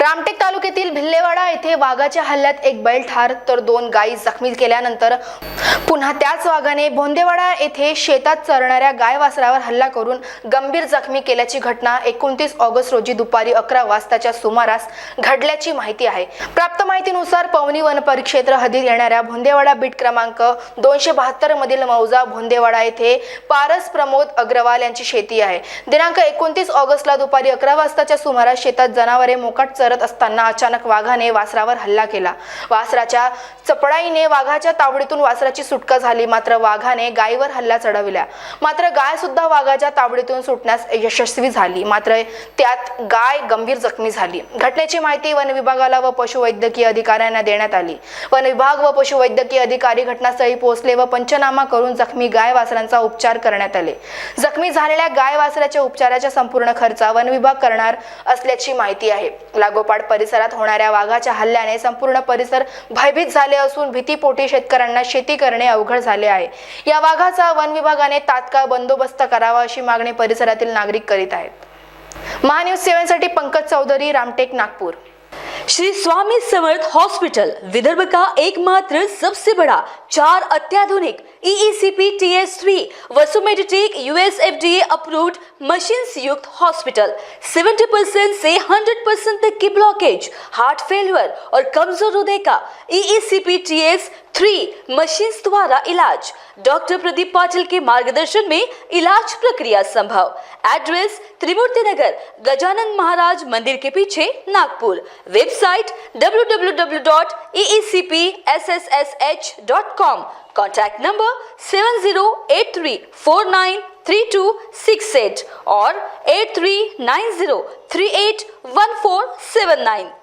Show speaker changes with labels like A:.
A: रामटेक तालुक्यातील भिल्लेवाडा येथे वाघाच्या हल्ल्यात एक बैल ठार तर दोन गायी जखमी केल्यानंतर पुन्हा त्याच वाघाने भोंदेवाडा येथे शेतात चरणाऱ्या गाय वासरावर हल्ला करून गंभीर जखमी केल्याची घटना एकोणतीस ऑगस्ट रोजी दुपारी अकरा वाजताच्या सुमारास घडल्याची माहिती आहे. प्राप्त माहितीनुसार पवनी वन परिक्षेत्र हद्दीत येणाऱ्या भोंदेवाडा बीट क्रमांक दोनशे बहात्तर मधील मौजा भोंदेवाडा येथे पारस प्रमोद अग्रवाल यांची शेती आहे. दिनांक एकोणतीस ऑगस्टला दुपारी अकरा वाजताच्या सुमारास शेतात जनावरे मोकाट चर करत असताना अचानक वाघाने वासरावर हल्ला केला. वासराच्या चपडाईने वाघाच्या तावडीतून वासराची सुटका झाली. मात्र वाघाने गायीवर हल्ला चढविला. मात्र गाय सुद्धा वाघाच्या तावडीतून सुटण्यास यशस्वी झाली. मात्र त्यात गाय गंभीर जखमी झाली. घटनेची माहिती वन विभागाला व पशुवैद्यकीय अधिकाऱ्यांना देण्यात आली. वन विभाग व पशुवैद्यकीय अधिकारी घटनास्थळी पोहोचले व पंचनामा करून जखमी गाय वासरांचा उपचार करण्यात आले. जखमी झालेल्या गाय वासराच्या उपचाराच्या संपूर्ण खर्च वन विभाग करणार असल्याची माहिती आहे. लागू लागोपाठ परिसरात होणाऱ्या वाघाच्या हल्ल्याने संपूर्ण परिसर भयभीत झाले असून भीतीपोटी शेतकऱ्यांना शेती करणे अवघड झाले आहे. या वाघाचा वन विभागाने तात्काळ बंदोबस्त करावा अशी मागणी परिसरातील नागरिक करीत आहेत. महान्यूज सेवेसाठी पंकज चौधरी रामटेक नागपूर.
B: श्री स्वामी समर्थ हॉस्पिटल विदर्भ का एकमात्र सबसे बड़ा चार अत्याधुनिक EECP T S three Vasumeditech US F D A approved machines युक्त हॉस्पिटल 70 परसेंट से 100 परसेंट तक की ब्लॉकेज हार्ट फेलियर और कमज़ोर हृदय का EECP T S three machines द्वारा इलाज. डॉक्टर प्रदीप पाटिल के मार्गदर्शन में इलाज प्रक्रिया संभव. एड्रेस त्रिमूर्ति नगर, गजानन महाराज मंदिर के पीछे, Nagpur. Website W contact number seven zero eight three four nine three two six Contact number 7083493268 or 8390381479.